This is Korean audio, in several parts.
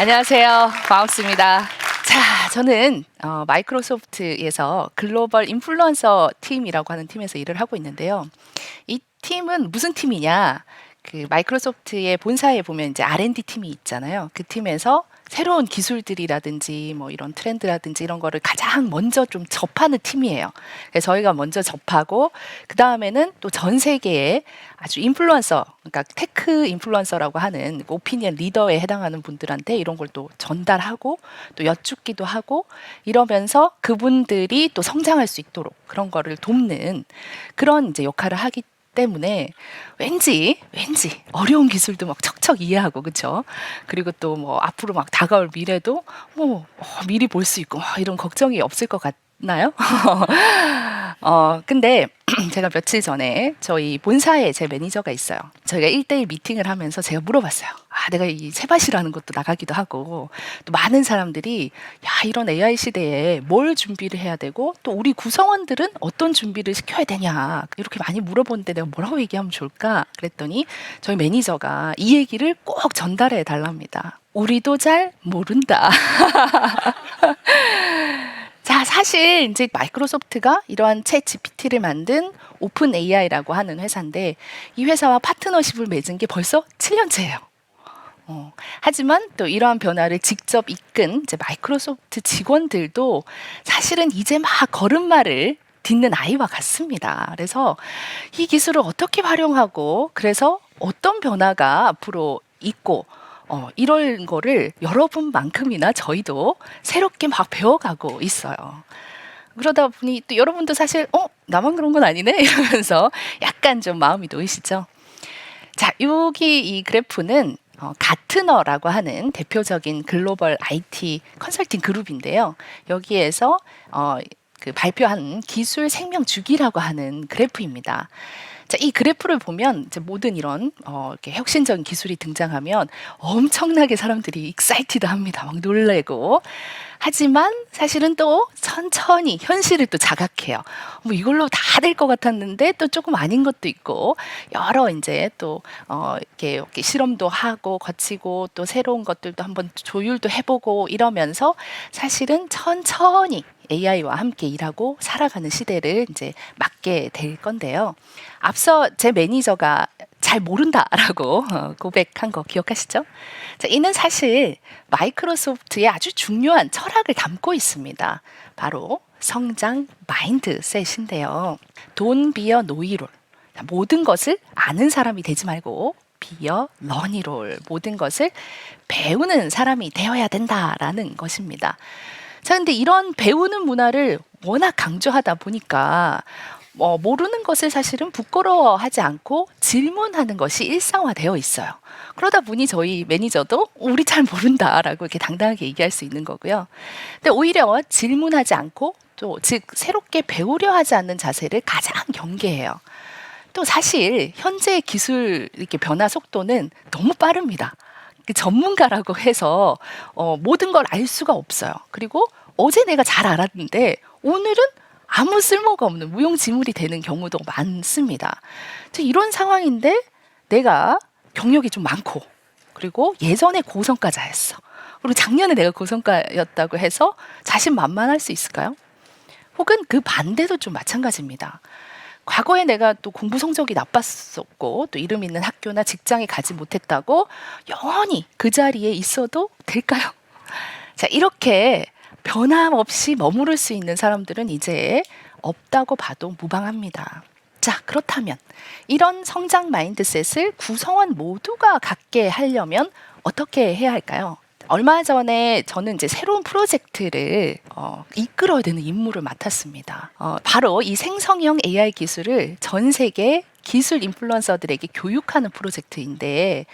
안녕하세요. 마우스입니다. 자, 저는 어, 마이크로소프트에서 글로벌 인플루언서 팀이라고 하는 팀에서 일을 하고 있는데요. 이 팀은 무슨 팀이냐? 그 마이크로소프트의 본사에 보면 이제 R&D 팀이 있잖아요. 그 팀에서 새로운 기술들이라든지 뭐 이런 트렌드라든지 이런 거를 가장 먼저 좀 접하는 팀이에요. 그래서 저희가 먼저 접하고 그 다음에는 또 전 세계에 아주 인플루언서, 그러니까 테크 인플루언서라고 하는 오피니언 리더에 해당하는 분들한테 이런 걸 또 전달하고 또 여쭙기도 하고 이러면서 그분들이 또 성장할 수 있도록 그런 거를 돕는 그런 이제 역할을 하기 때문에 왠지 왠지 어려운 기술도 막 척척 이해하고 그쵸 그리고 또 뭐 앞으로 막 다가올 미래도 뭐 어, 미리 볼 수 있고 뭐 이런 걱정이 없을 것 같나요? 어 근데 제가 며칠 전에 저희 본사에 제 매니저가 있어요. 저희가 1대1 미팅을 하면서 제가 물어봤어요. 아, 내가 이 세바시라는 것도 나가기도 하고 또 많은 사람들이 야, 이런 AI 시대에 뭘 준비를 해야 되고 또 우리 구성원들은 어떤 준비를 시켜야 되냐. 이렇게 많이 물어보는데 내가 뭐라고 얘기하면 좋을까? 그랬더니 저희 매니저가 이 얘기를 꼭 전달해 달랍니다. 우리도 잘 모른다. 자, 사실 이제 마이크로소프트가 이러한 챗 GPT를 만든 오픈 AI라고 하는 회사인데 이 회사와 파트너십을 맺은 게 벌써 7년째예요. 어, 하지만 또 이러한 변화를 직접 이끈 이제 마이크로소프트 직원들도 사실은 이제 막 걸음마를 딛는 아이와 같습니다. 그래서 이 기술을 어떻게 활용하고 그래서 어떤 변화가 앞으로 있고 어, 이런 거를 여러분만큼이나 저희도 새롭게 막 배워가고 있어요. 그러다 보니 또 여러분도 사실 어 나만 그런 건 아니네 이러면서 약간 좀 마음이 놓이시죠. 자 여기 이 그래프는 어, 가트너라고 하는 대표적인 글로벌 IT 컨설팅 그룹인데요. 여기에서 어, 그 발표한 기술 생명 주기라고 하는 그래프입니다. 자, 이 그래프를 보면 이제 모든 이런 어, 이렇게 혁신적인 기술이 등장하면 엄청나게 사람들이 익사이티드 합니다. 막 놀래고. 하지만 사실은 또 천천히 현실을 또 자각해요. 뭐 이걸로 다 될 것 같았는데 또 조금 아닌 것도 있고 여러 이제 또 어, 이렇게, 이렇게 실험도 하고 거치고 또 새로운 것들도 한번 조율도 해보고 이러면서 사실은 천천히 AI와 함께 일하고 살아가는 시대를 이제 맞게 될 건데요. 앞서 제 매니저가 잘 모른다라고 어, 고백한 거 기억하시죠? 자, 이는 사실 마이크로소프트의 아주 중요한 철학을 담고 있습니다. 바로 성장 마인드셋인데요. 돈 비어 노이롤. 모든 것을 아는 사람이 되지 말고 비어 러니롤. 모든 것을 배우는 사람이 되어야 된다라는 것입니다. 자, 근데 이런 배우는 문화를 워낙 강조하다 보니까 어, 모르는 것을 사실은 부끄러워하지 않고 질문하는 것이 일상화되어 있어요. 그러다 보니 저희 매니저도 우리 잘 모른다라고 이렇게 당당하게 얘기할 수 있는 거고요. 근데 오히려 질문하지 않고 또 즉 새롭게 배우려 하지 않는 자세를 가장 경계해요. 또 사실 현재 기술 이렇게 변화 속도는 너무 빠릅니다. 그 전문가라고 해서 어, 모든 걸 알 수가 없어요. 그리고 어제 내가 잘 알았는데 오늘은 아무 쓸모가 없는 무용지물이 되는 경우도 많습니다. 자, 이런 상황인데 내가 경력이 좀 많고 그리고 예전에 고성과자였어. 그리고 작년에 내가 고성과였다고 해서 자신만만할 수 있을까요? 혹은 그 반대도 좀 마찬가지입니다. 과거에 내가 또 공부 성적이 나빴었고 또 이름 있는 학교나 직장에 가지 못했다고 영원히 그 자리에 있어도 될까요? 자, 이렇게 변함없이 머무를 수 있는 사람들은 이제 없다고 봐도 무방합니다. 자, 그렇다면 이런 성장 마인드셋을 구성원 모두가 갖게 하려면 어떻게 해야 할까요? 얼마 전에 저는 이제 새로운 프로젝트를 어, 이끌어야 되는 임무를 맡았습니다. 어, 바로 이 생성형 AI 기술을 전 세계 기술 인플루언서들에게 교육하는 프로젝트인데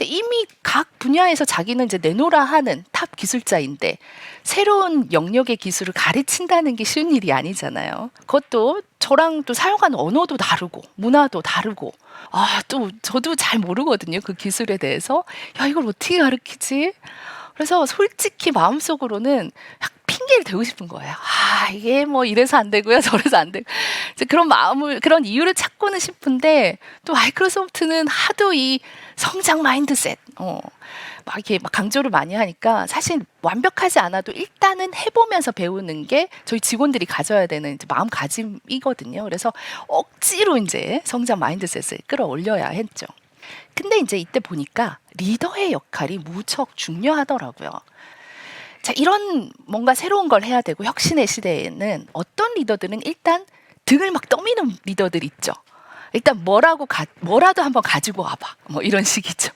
이미 각 분야에서 자기는 이제 내놓으라 하는 탑 기술자인데 새로운 영역의 기술을 가르친다는 게 쉬운 일이 아니잖아요. 그것도 저랑 또 사용하는 언어도 다르고 문화도 다르고 아 또 저도 잘 모르거든요 그 기술에 대해서 야 이걸 어떻게 가르치지? 그래서 솔직히 마음속으로는 핑계를 대고 싶은 거예요. 아, 이게 뭐 이래서 안 되고요. 저래서 안 되고. 이제 그런 마음을, 그런 이유를 찾고는 싶은데 또 마이크로소프트는 하도 이 성장 마인드셋, 어, 막 이렇게 막 강조를 많이 하니까 사실 완벽하지 않아도 일단은 해보면서 배우는 게 저희 직원들이 가져야 되는 마음가짐이거든요. 그래서 억지로 이제 성장 마인드셋을 끌어올려야 했죠. 근데 이제 이때 보니까 리더의 역할이 무척 중요하더라고요. 자, 이런 뭔가 새로운 걸 해야 되고 혁신의 시대에는 어떤 리더들은 일단 등을 막 떠미는 리더들 있죠. 일단 뭐라고 가, 뭐라도 한번 가지고 와봐. 뭐 이런 식이죠.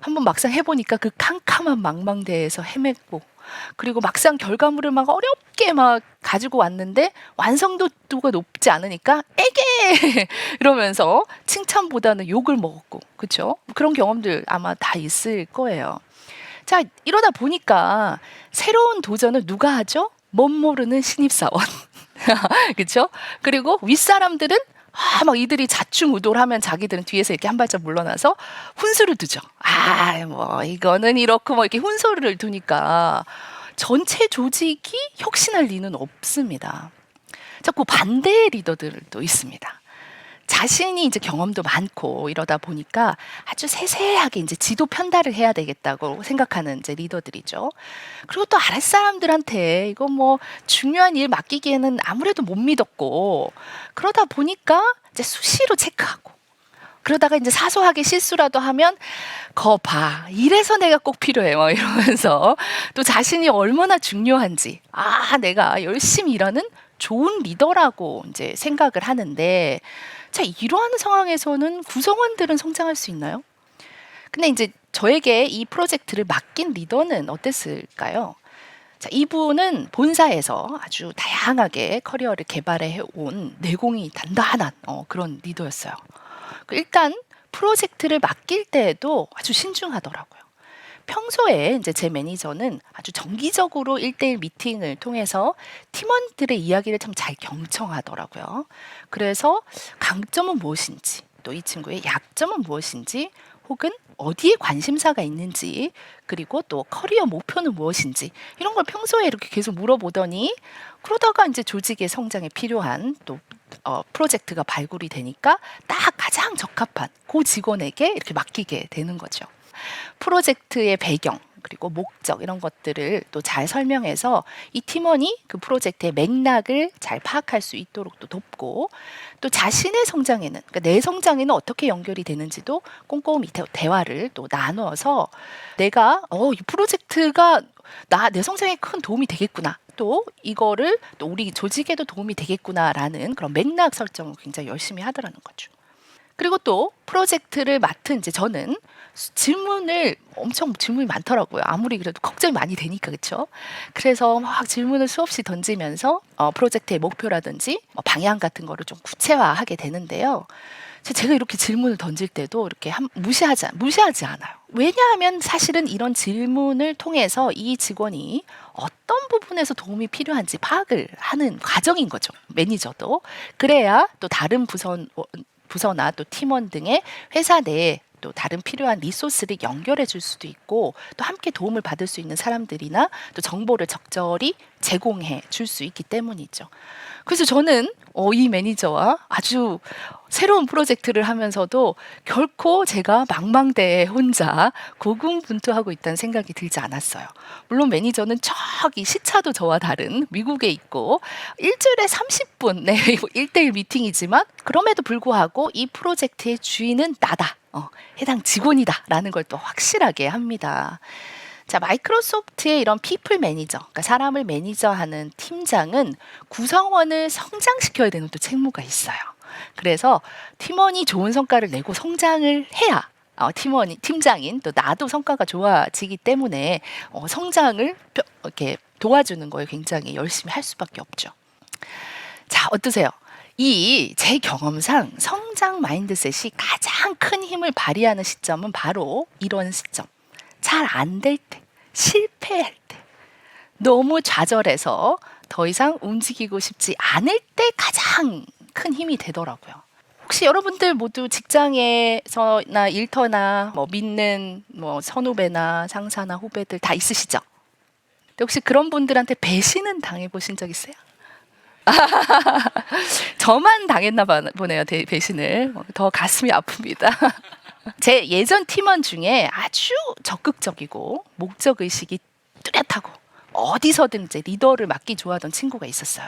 한번 막상 해보니까 그 캄캄한 망망대에서 헤맸고 그리고 막상 결과물을 막 어렵게 막 가지고 왔는데 완성도가 높지 않으니까 에게 이러면서 칭찬보다는 욕을 먹었고 그렇죠? 그런 경험들 아마 다 있을 거예요. 자 이러다 보니까 새로운 도전을 누가 하죠? 멋 모르는 신입사원 그렇죠? 그리고 윗사람들은 아, 막 이들이 자충우돌 하면 자기들은 뒤에서 이렇게 한 발짝 물러나서 훈수를 두죠. 아, 뭐 이거는 이렇고 뭐 이렇게 훈수를 두니까 전체 조직이 혁신할 리는 없습니다. 자꾸 반대의 리더들도 있습니다. 자신이 이제 경험도 많고 이러다 보니까 아주 세세하게 이제 지도 편달을 해야 되겠다고 생각하는 이제 리더들이죠. 그리고 또 아랫 사람들한테 이거 뭐 중요한 일 맡기기에는 아무래도 못 믿었고 그러다 보니까 이제 수시로 체크하고 그러다가 이제 사소하게 실수라도 하면 거봐 이래서 내가 꼭 필요해 뭐 이러면서 또 자신이 얼마나 중요한지 아 내가 열심히 일하는 좋은 리더라고 이제 생각을 하는데 자 이러한 상황에서는 구성원들은 성장할 수 있나요? 근데 이제 저에게 이 프로젝트를 맡긴 리더는 어땠을까요? 자, 이분은 본사에서 아주 다양하게 커리어를 개발해 온 내공이 단단한 어, 그런 리더였어요. 그 일단 프로젝트를 맡길 때에도 아주 신중하더라고요. 평소에 이제 제 매니저는 아주 정기적으로 일대일 미팅을 통해서 팀원들의 이야기를 참 잘 경청하더라고요. 그래서 강점은 무엇인지, 또 이 친구의 약점은 무엇인지, 혹은 어디에 관심사가 있는지, 그리고 또 커리어 목표는 무엇인지, 이런 걸 평소에 이렇게 계속 물어보더니, 그러다가 이제 조직의 성장에 필요한 또 어, 프로젝트가 발굴이 되니까 딱 가장 적합한 그 직원에게 이렇게 맡기게 되는 거죠. 프로젝트의 배경 그리고 목적 이런 것들을 또 잘 설명해서 이 팀원이 그 프로젝트의 맥락을 잘 파악할 수 있도록 또 돕고 또 자신의 성장에는 그러니까 내 성장에는 어떻게 연결이 되는지도 꼼꼼히 대- 대화를 또 나누어서 내가 어 이 프로젝트가 나 내 성장에 큰 도움이 되겠구나. 또 이거를 또 우리 조직에도 도움이 되겠구나라는 그런 맥락 설정을 굉장히 열심히 하더라는 거죠. 그리고 또 프로젝트를 맡은 이제 저는 수- 질문을 엄청 질문이 많더라고요. 아무리 그래도 걱정이 많이 되니까 그렇죠. 그래서 막 질문을 수없이 던지면서 어, 프로젝트의 목표라든지 뭐 방향 같은 거를 좀 구체화하게 되는데요. 제- 제가 이렇게 질문을 던질 때도 이렇게 한, 무시하지 않- 무시하지 않아요. 왜냐하면 사실은 이런 질문을 통해서 이 직원이 어떤 부분에서 도움이 필요한지 파악을 하는 과정인 거죠. 매니저도 그래야 또 다른 부서 부서나 또 팀원 등의 회사 내에 또 다른 필요한 리소스를 연결해 줄 수도 있고 또 함께 도움을 받을 수 있는 사람들이나 또 정보를 적절히 제공해 줄 수 있기 때문이죠. 그래서 저는 어, 이 매니저와 아주 새로운 프로젝트를 하면서도 결코 제가 망망대해 혼자 고군분투하고 있다는 생각이 들지 않았어요. 물론 매니저는 저기 시차도 저와 다른 미국에 있고 일주일에 30분 네, 1대1 미팅이지만 그럼에도 불구하고 이 프로젝트의 주인은 나다. 어, 해당 직원이다라는 걸 또 확실하게 합니다. 자, 마이크로소프트의 이런 피플 매니저, 그러니까 사람을 매니저하는 팀장은 구성원을 성장시켜야 되는 또 책무가 있어요. 그래서 팀원이 좋은 성과를 내고 성장을 해야 어, 팀원이 팀장인 또 나도 성과가 좋아지기 때문에 어, 성장을 뼈- 이렇게 도와주는 거에 굉장히 열심히 할 수밖에 없죠. 자, 어떠세요? 이 제 경험상 성장 마인드셋이 가장 큰 힘을 발휘하는 시점은 바로 이런 시점. 잘 안 될 때, 실패할 때, 너무 좌절해서 더 이상 움직이고 싶지 않을 때 가장 큰 힘이 되더라고요. 혹시 여러분들 모두 직장에서나 일터나 뭐 믿는 뭐 선후배나 상사나 후배들 다 있으시죠? 근데 혹시 그런 분들한테 배신은 당해 보신 적 있어요? 저만 당했나 봐- 보네요 대- 배신을 어, 더 가슴이 아픕니다. 제 예전 팀원 중에 아주 적극적이고 목적 의식이 뚜렷하고 어디서든 이제 리더를 맡기 좋아하던 친구가 있었어요.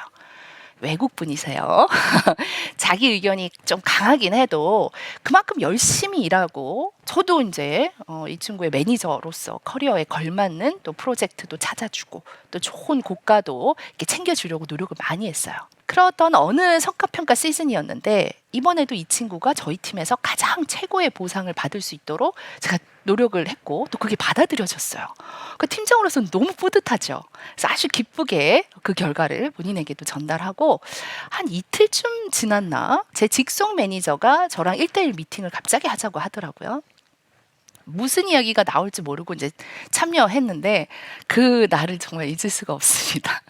외국 분이세요. 자기 의견이 좀 강하긴 해도 그만큼 열심히 일하고 저도 이제 어, 이 친구의 매니저로서 커리어에 걸맞는 또 프로젝트도 찾아주고 또 좋은 고가도 이렇게 챙겨주려고 노력을 많이 했어요. 그러던 어느 성과평가 시즌이었는데 이번에도 이 친구가 저희 팀에서 가장 최고의 보상을 받을 수 있도록 제가 노력을 했고 또 그게 받아들여졌어요. 그 팀장으로서는 너무 뿌듯하죠. 그래서 아주 기쁘게 그 결과를 본인에게도 전달하고 한 이틀쯤 지났나 제 직속 매니저가 저랑 1대1 미팅을 갑자기 하자고 하더라고요. 무슨 이야기가 나올지 모르고 이제 참여했는데 그 날을 정말 잊을 수가 없습니다.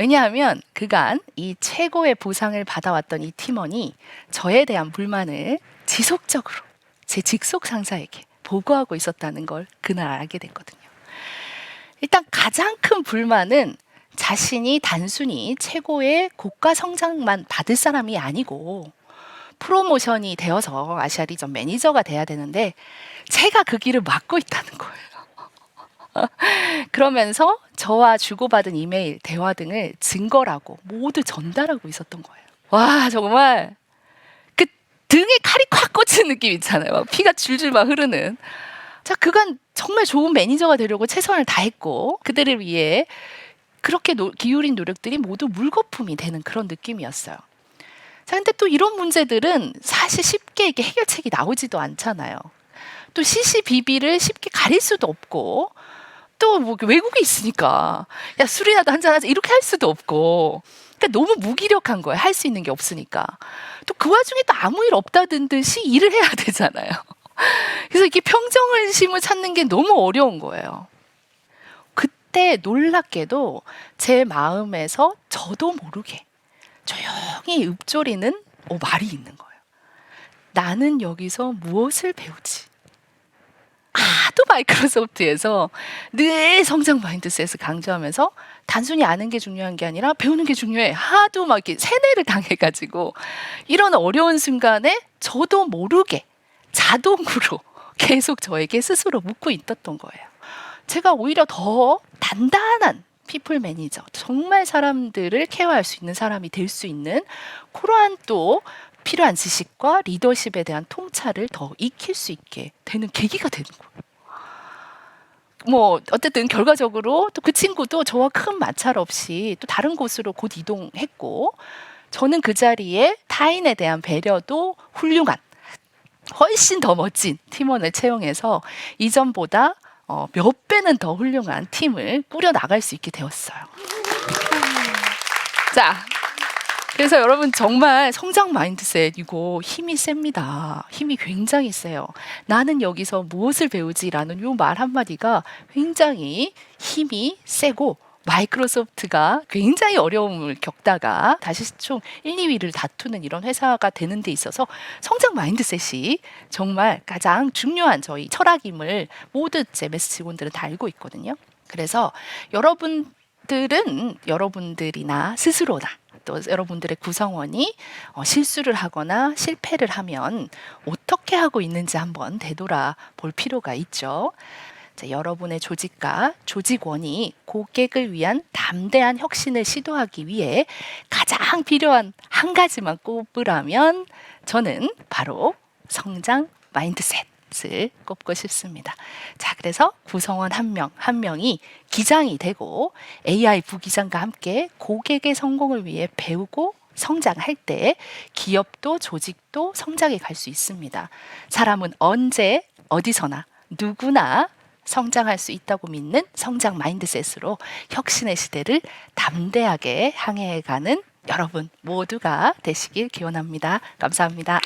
왜냐하면 그간 이 최고의 보상을 받아왔던 이 팀원이 저에 대한 불만을 지속적으로 제 직속 상사에게 보고하고 있었다는 걸 그날 알게 됐거든요. 일단 가장 큰 불만은 자신이 단순히 최고의 고가 성장만 받을 사람이 아니고 프로모션이 되어서 아시아 리전 매니저가 돼야 되는데 제가 그 길을 막고 있다는 거예요. 그러면서 저와 주고받은 이메일, 대화 등을 증거라고 모두 전달하고 있었던 거예요. 와, 정말 그 등에 칼이 콱 꽂힌 느낌 있잖아요. 막 피가 줄줄 막 흐르는. 자, 그간 정말 좋은 매니저가 되려고 최선을 다했고 그들을 위해 그렇게 노- 기울인 노력들이 모두 물거품이 되는 그런 느낌이었어요. 자, 근데 또 이런 문제들은 사실 쉽게 이게 해결책이 나오지도 않잖아요. 또 CCBB를 쉽게 가릴 수도 없고 또 뭐 외국에 있으니까 야 술이라도 한잔 하자 이렇게 할 수도 없고 그러니까 너무 무기력한 거예요. 할 수 있는 게 없으니까. 또 그 와중에 또 아무 일 없다는 듯이 일을 해야 되잖아요. 그래서 이렇게 평정심을 찾는 게 너무 어려운 거예요. 그때 놀랍게도 제 마음에서 저도 모르게 조용히 읊조리는 어, 말이 있는 거예요. 나는 여기서 무엇을 배우지? 하도 마이크로소프트에서 늘 성장 마인드셋을 강조하면서 단순히 아는 게 중요한 게 아니라 배우는 게 중요해. 하도 막 이렇게 세뇌를 당해가지고 이런 어려운 순간에 저도 모르게 자동으로 계속 저에게 스스로 묻고 있었던 거예요. 제가 오히려 더 단단한 피플 매니저, 정말 사람들을 케어할 수 있는 사람이 될 수 있는 그러한 또 필요한 지식과 리더십에 대한 통찰을 더 익힐 수 있게 되는 계기가 되는 거예요. 뭐 어쨌든 결과적으로 또 그 친구도 저와 큰 마찰 없이 또 다른 곳으로 곧 이동했고 저는 그 자리에 타인에 대한 배려도 훌륭한 훨씬 더 멋진 팀원을 채용해서 이전보다 어, 몇 배는 더 훌륭한 팀을 꾸려 나갈 수 있게 되었어요. 자, 그래서 여러분 정말 성장 마인드셋 이거 힘이 셉니다. 힘이 굉장히 세요. 나는 여기서 무엇을 배우지라는 요 말 한마디가 굉장히 힘이 세고 마이크로소프트가 굉장히 어려움을 겪다가 다시 총 1, 2위를 다투는 이런 회사가 되는 데 있어서 성장 마인드셋이 정말 가장 중요한 저희 철학임을 제 메스 직원들은 다 알고 있거든요. 그래서 여러분들은 여러분들이나 스스로나 또 여러분들의 구성원이 어, 실수를 하거나 실패를 하면 어떻게 하고 있는지 한번 되돌아 볼 필요가 있죠. 자, 여러분의 조직과 조직원이 고객을 위한 담대한 혁신을 시도하기 위해 가장 필요한 한 가지만 꼽으라면 저는 바로 성장 마인드셋 을 꼽고 싶습니다. 자, 그래서 구성원 한 명, 한 명이 기장이 되고 AI 부기장과 함께 고객의 성공을 위해 배우고 성장할 때 기업도 조직도 성장해 갈 수 있습니다. 사람은 언제 어디서나 누구나 성장할 수 있다고 믿는 성장 마인드셋으로 혁신의 시대를 담대하게 항해해 가는 여러분 모두가 되시길 기원합니다. 감사합니다.